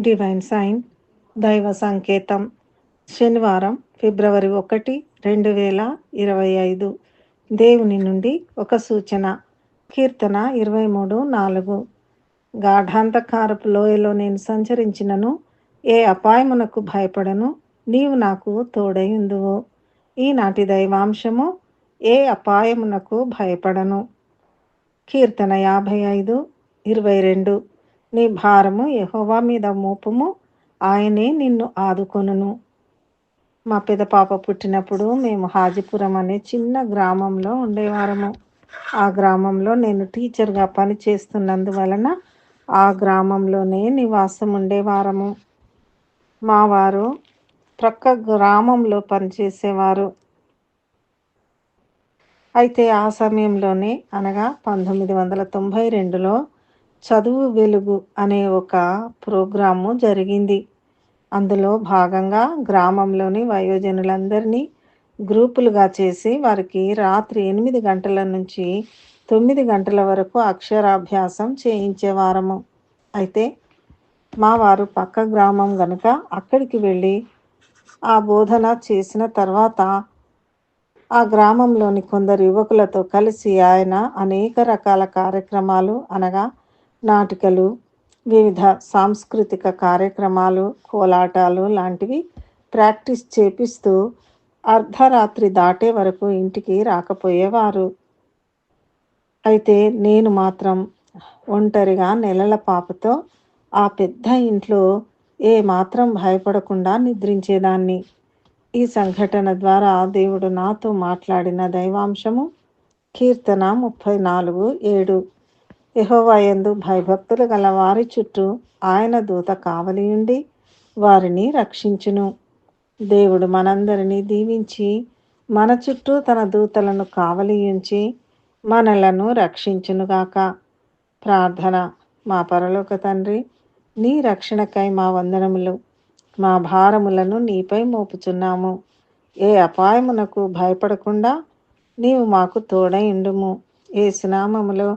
Divine sign దైవ సంకేతం శనివారం ఫిబ్రవరి ఒకటి రెండు వేల ఇరవై ఐదు. దేవుని నుండి ఒక సూచన. కీర్తన ఇరవై మూడు నాలుగు. గాఢాంతకారపు లోయలో నేను సంచరించినను ఏ అపాయమునకు భయపడను నీవు నాకు తోడైందువు ఈనాటి దైవాంశము ఏ అపాయమునకు భయపడను. కీర్తన యాభై ఐదు ఇరవై రెండు. నీ భారము యహోవా మీద మోపము. ఆయనే నిన్ను ఆదుకొనును. మా పెద్ద పాప పుట్టినప్పుడు మేము హాజీపురం అనే చిన్న గ్రామంలో ఉండేవారము. ఆ గ్రామంలో నేను టీచర్గా పనిచేస్తున్నందువలన ఆ గ్రామంలోనే నివాసం ఉండేవారము. మా వారు ప్రక్క గ్రామంలో పనిచేసేవారు. అయితే ఆ సమయంలోనే అనగా పంతొమ్మిది వందల తొంభై రెండులో చదువు వెలుగు అనే ఒక ప్రోగ్రాము జరిగింది. అందులో భాగంగా గ్రామంలోని వయోజనులందరినీ గ్రూపులుగా చేసి వారికి రాత్రి ఎనిమిది గంటల నుంచి తొమ్మిది గంటల వరకు అక్షరాభ్యాసం చేయించేవారము. అయితే మా వారు పక్క గ్రామం గనుక అక్కడికి వెళ్ళి ఆ బోధన చేసిన తర్వాత ఆ గ్రామంలోని కొందరు యువకులతో కలిసి ఆయన అనేక రకాల కార్యక్రమాలు అనగా నాటికలు వివిధ సాంస్కృతిక కార్యక్రమాలు కోలాటాలు లాంటివి ప్రాక్టీస్ చేపిస్తూ అర్ధరాత్రి దాటే వరకు ఇంటికి రాకపోయేవారు. అయితే నేను మాత్రం ఒంటరిగా నెలల పాపతో ఆ పెద్ద ఇంట్లో ఏ మాత్రం భయపడకుండా నిద్రించేదాన్ని. ఈ సంఘటన ద్వారా దేవుడు నాతో మాట్లాడిన దైవాంశము కీర్తన ముప్పై నాలుగు ఏడు. యహోవాయందు భయభక్తులు గల వారి చుట్టూ ఆయన దూత కావలియుండి వారిని రక్షించును. దేవుడు మనందరినీ దీవించి మన చుట్టూ తన దూతలను కావలియుంచి మనలను రక్షించునుగాక ప్రార్థన. మా పరలోక తండ్రి నీ రక్షణకై మా వందనములు. మా భారములను నీపై మోపుచున్నాము. ఏ అపాయమునకు భయపడకుండా నీవు మాకు తోడై ఉండుము. ఏ సునామములో